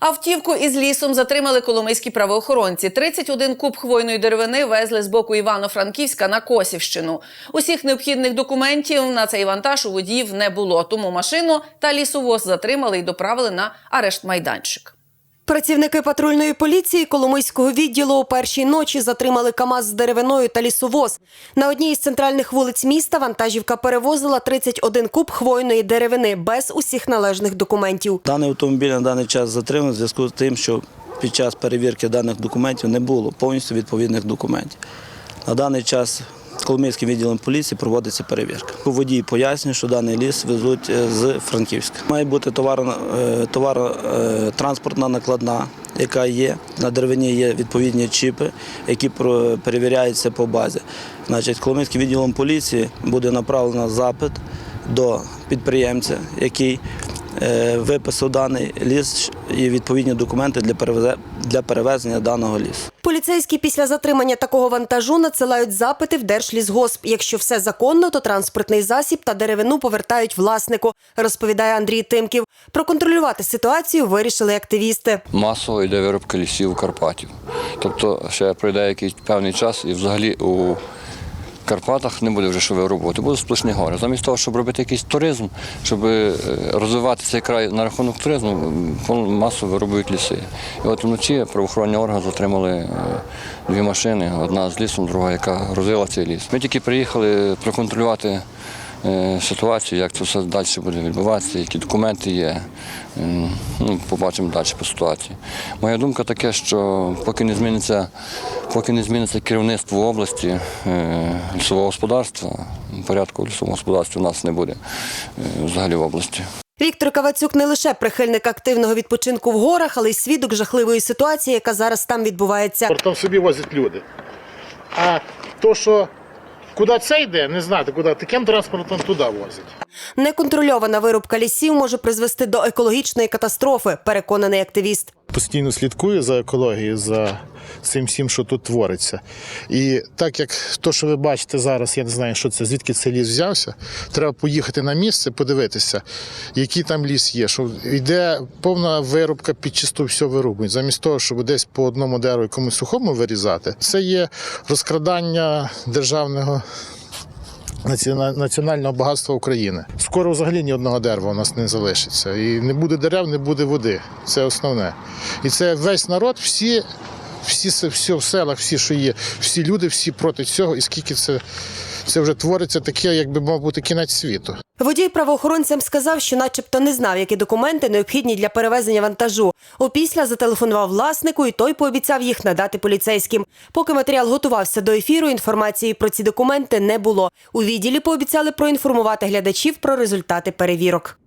Автівку із лісом затримали коломийські правоохоронці. 31 куб хвойної деревини везли з боку Івано-Франківська на Косівщину. Усіх необхідних документів на цей вантаж у водіїв не було, тому машину та лісовоз затримали і доправили на арешт майданчик. Працівники патрульної поліції Коломийського відділу о першій ночі затримали КАМАЗ з деревиною та лісовоз. На одній із центральних вулиць міста вантажівка перевозила 31 куб хвойної деревини без усіх належних документів. Даний автомобіль на даний час затриманий в зв'язку з тим, що під час перевірки даних документів не було повністю відповідних документів. На даний час Коломийським відділом поліції проводиться перевірка. Водій пояснює, що даний ліс везуть е, з Франківська. Має бути товаротранспортна накладна, яка є. На деревині є відповідні чіпи, які перевіряються по базі. Значить, Коломийським відділом поліції буде направлено запит до підприємця, який е, виписав даний ліс і відповідні документи для перевезення даного лісу. Поліцейські після затримання такого вантажу надсилають запити в Держлісгосп. Якщо все законно, то транспортний засіб та деревину повертають власнику, розповідає Андрій Тимків. Проконтролювати ситуацію вирішили активісти. масово йде виробка лісів Карпатів. Тобто ще пройде якийсь певний час і взагалі у Карпатах не буде вже що роботи, будуть сплошні гори. Замість того, щоб робити якийсь туризм, щоб е, розвивати цей край на рахунок туризму, масово вирубують ліси. І от вночі правоохоронні органи затримали е, дві машини, одна з лісом, друга, яка розвила цей ліс. Ми тільки приїхали проконтролювати ситуацію, як це все далі буде відбуватися, які документи є. Ем, Ну, побачимо далі по ситуації. Моя думка така, що поки не зміниться, поки не зміниться керівництво області е, лісового господарства, порядку в лісовому господарстві у нас не буде е, взагалі в області. Віктор Кавацюк не лише прихильник активного відпочинку в горах, але й свідок жахливої ситуації, яка зараз там відбувається. Там собі возять люди. А то, що куди це йде, не знати, куди таким транспортом туди возять. Неконтрольована вирубка лісів може призвести до екологічної катастрофи, переконаний активіст. Постійно слідкую за екологією, за цим всім, що тут твориться. І так як то, що ви бачите зараз, я не знаю, що це, звідки цей ліс взявся, треба поїхати на місце, подивитися, який там ліс є. Що йде повна вирубка під чисту все вирубують. Замість того, щоб десь по одному дереву якомусь сухому вирізати, це є розкрадання державного. Націона- Національного багатства України. Скоро взагалі ні одного дерева у нас не залишиться. І не буде дерев, не буде води. Це основне. І це весь народ, всі, всі, всі в селах, всі, що є, всі люди, всі проти цього. І скільки це, це вже твориться таке, якби мав бути кінець світу. Водій правоохоронцям сказав, що начебто не знав, які документи необхідні для перевезення вантажу. Опісля зателефонував власнику, і той пообіцяв їх надати поліцейським. Поки матеріал готувався до ефіру, інформації про ці документи не було. У відділі пообіцяли проінформувати глядачів про результати перевірок.